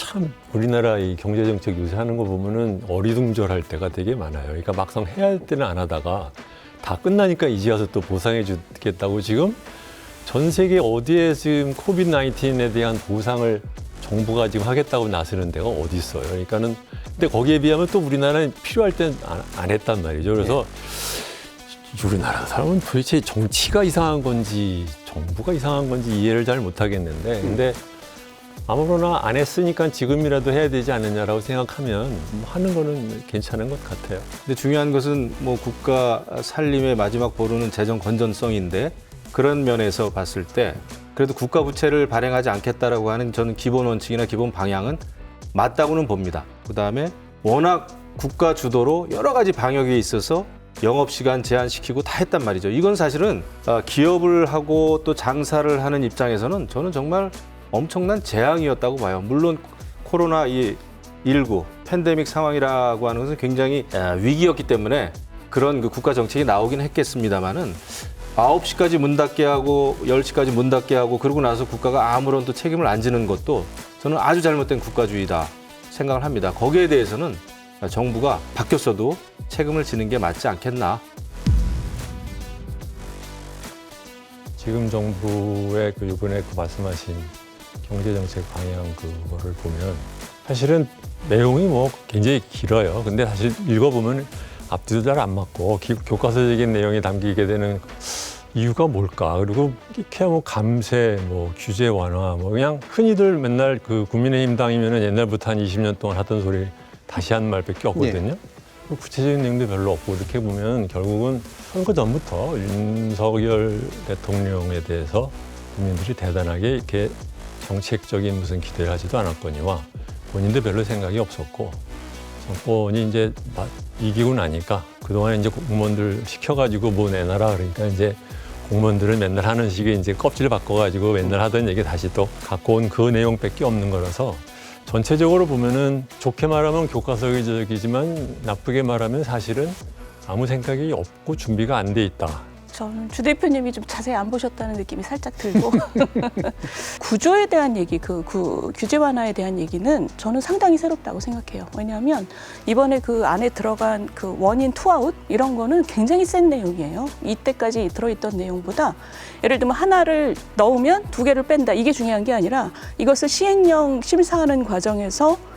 참 우리나라 이 경제 정책 요새 하는 거 보면은 어리둥절할 때가 되게 많아요. 그러니까 막상 해야 할 때는 안 하다가 다 끝나니까 이제 와서 또 보상해 주겠다고 지금 전 세계 어디에 지금 코비드 19에 대한 보상을 정부가 지금 하겠다고 나서는 데가 어디 있어요. 그러니까는 근데 거기에 비하면 또 우리나라는 필요할 땐안 했단 말이죠. 그래서 우리나라 사람은 도대체 정치가 이상한 건지 정부가 이상한 건지 이해를 잘 못하겠는데 근데 아무거나 안 했으니까 지금이라도 해야 되지 않느냐라고 생각하면 뭐 하는 거는 괜찮은 것 같아요. 근데 중요한 것은 뭐 국가 살림의 마지막 보루는 재정 건전성인데 그런 면에서 봤을 때 그래도 국가 부채를 발행하지 않겠다라고 하는 저는 기본 원칙이나 기본 방향은 맞다고는 봅니다. 그 다음에 워낙 국가 주도로 여러 가지 방역에 있어서 영업 시간 제한시키고 다 했단 말이죠. 이건 사실은 아, 기업을 하고 또 장사를 하는 입장에서는 저는 정말 엄청난 재앙이었다고 봐요. 물론 코로나 이19 팬데믹 상황이라고 하는 것은 굉장히 아, 위기였기 때문에 그런 그 국가 정책이 나오긴 했겠습니다만은 9시까지 문 닫게 하고 10시까지 문 닫게 하고 그러고 나서 국가가 아무런 또 책임을 안 지는 것도 저는 아주 잘못된 국가주의다 생각을 합니다. 거기에 대해서는 정부가 바뀌었어도 책임을 지는 게 맞지 않겠나. 지금 정부의 그 이번에 그 말씀하신 경제정책 방향 그거를 보면 사실은 내용이 뭐 굉장히 길어요. 근데 사실 읽어보면 앞뒤도 잘 안 맞고 기- 교과서적인 내용이 담기게 되는 이유가 뭘까? 그리고 이렇게 뭐 감세, 뭐 규제 완화, 뭐 그냥 흔히들 맨날 그 국민의힘 당이면은 옛날부터 한 20년 동안 하던 소리 다시 한 말밖에 없거든요. 그 구체적인 내용도 별로 없고 이렇게 보면 결국은 선거 전부터 윤석열 대통령에 대해서 국민들이 대단하게 이렇게 정책적인 무슨 기대를 하지도 않았거니와 본인도 별로 생각이 없었고 정권이 이제 막 이기고 나니까 그동안 이제 공무원들 시켜가지고 뭐 내놔라 그러니까 이제 공무원들은 맨날 하는 식의 이제 껍질 바꿔가지고 맨날 하던 얘기 다시 또 갖고 온 그 내용밖에 없는 거라서 전체적으로 보면은 좋게 말하면 교과서적이지만 나쁘게 말하면 사실은 아무 생각이 없고 준비가 안 돼 있다. 저는 주 대표님이 좀 자세히 안 보셨다는 느낌이 살짝 들고 구조에 대한 얘기, 그, 그 규제 완화에 대한 얘기는 저는 상당히 새롭다고 생각해요. 왜냐하면 이번에 그 안에 들어간 그 원인 투아웃 이런 거는 굉장히 센 내용이에요. 이때까지 들어있던 내용보다 예를 들면 하나를 넣으면 두 개를 뺀다 이게 중요한 게 아니라 이것을 시행령 심사하는 과정에서 이-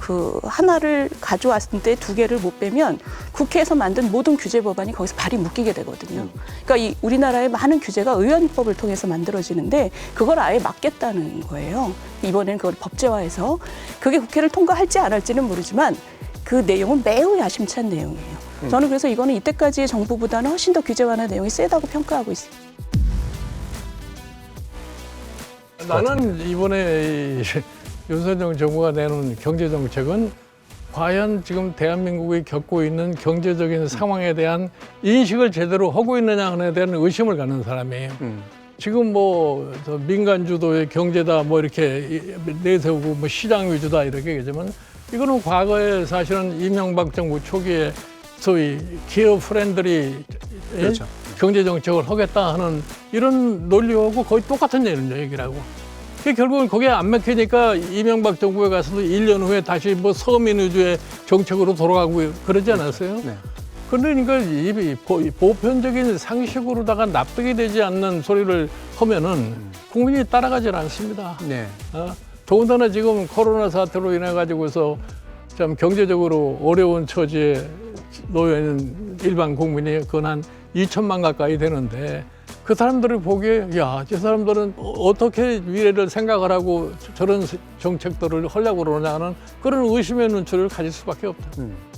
그 하나를 가져왔을 때두 개를 못 빼면 국회에서 만든 모든 규제 법안이 거기서 발이 묶이게 되거든요. 그러니까 이 우리나라의 많은 규제가 의원법을 통해서 만들어지는데 그걸 아예 막겠다는 거예요. 이번에는 그걸 법제화해서 그게 국회를 통과할지 안 할지는 모르지만 그 내용은 매우 야심찬 내용이에요. 저는 그래서 이거는 이때까지의 정부보다는 훨씬 더 규제 완화 내용이 세다고 평가하고 있습니다. 나는 이번에 이 윤석열 정부가 내놓은 경제 정책은 과연 지금 대한민국이 겪고 있는 경제적인 상황에 대한 인식을 제대로 하고 있느냐에 대한 의심을 갖는 사람이에요. 지금 뭐저 민간 주도의 경제다 뭐 이렇게 이- 내세우고 뭐 시장 위주다 이렇게 얘기하지만 이거는 과거에 사실은 이명박 정부 초기에 소위 기업 프렌들이 예? 그렇죠. 경제 정책을 하겠다 하는 이런 논리하고 거의 똑같은 얘기라고. 그 결국은 거기에 안 막히니까 이명박 정부에 가서도 일년 후에 다시 뭐 서민 위주의 정책으로 돌아가고 그러지 않았어요? 네. 그러니까 이 보- 이 보편적인 상식으로다가 납득이 되지 않는 소리를 하면은 국민이 따라가질 않습니다. 네. 어? 더군다나 지금 코로나 사태로 인해 가지고서 참 경제적으로 어려운 처지에 놓여 있는 일반 국민이 그건 한 2천만 가까이 되는데 그 사람들을 보기에 야, 저 사람들은 어떻게 미래를 생각을 하고 저런 정책들을 하려고 그러냐 하는 그런 의심의 눈초리를 가질 수밖에 없다. 음.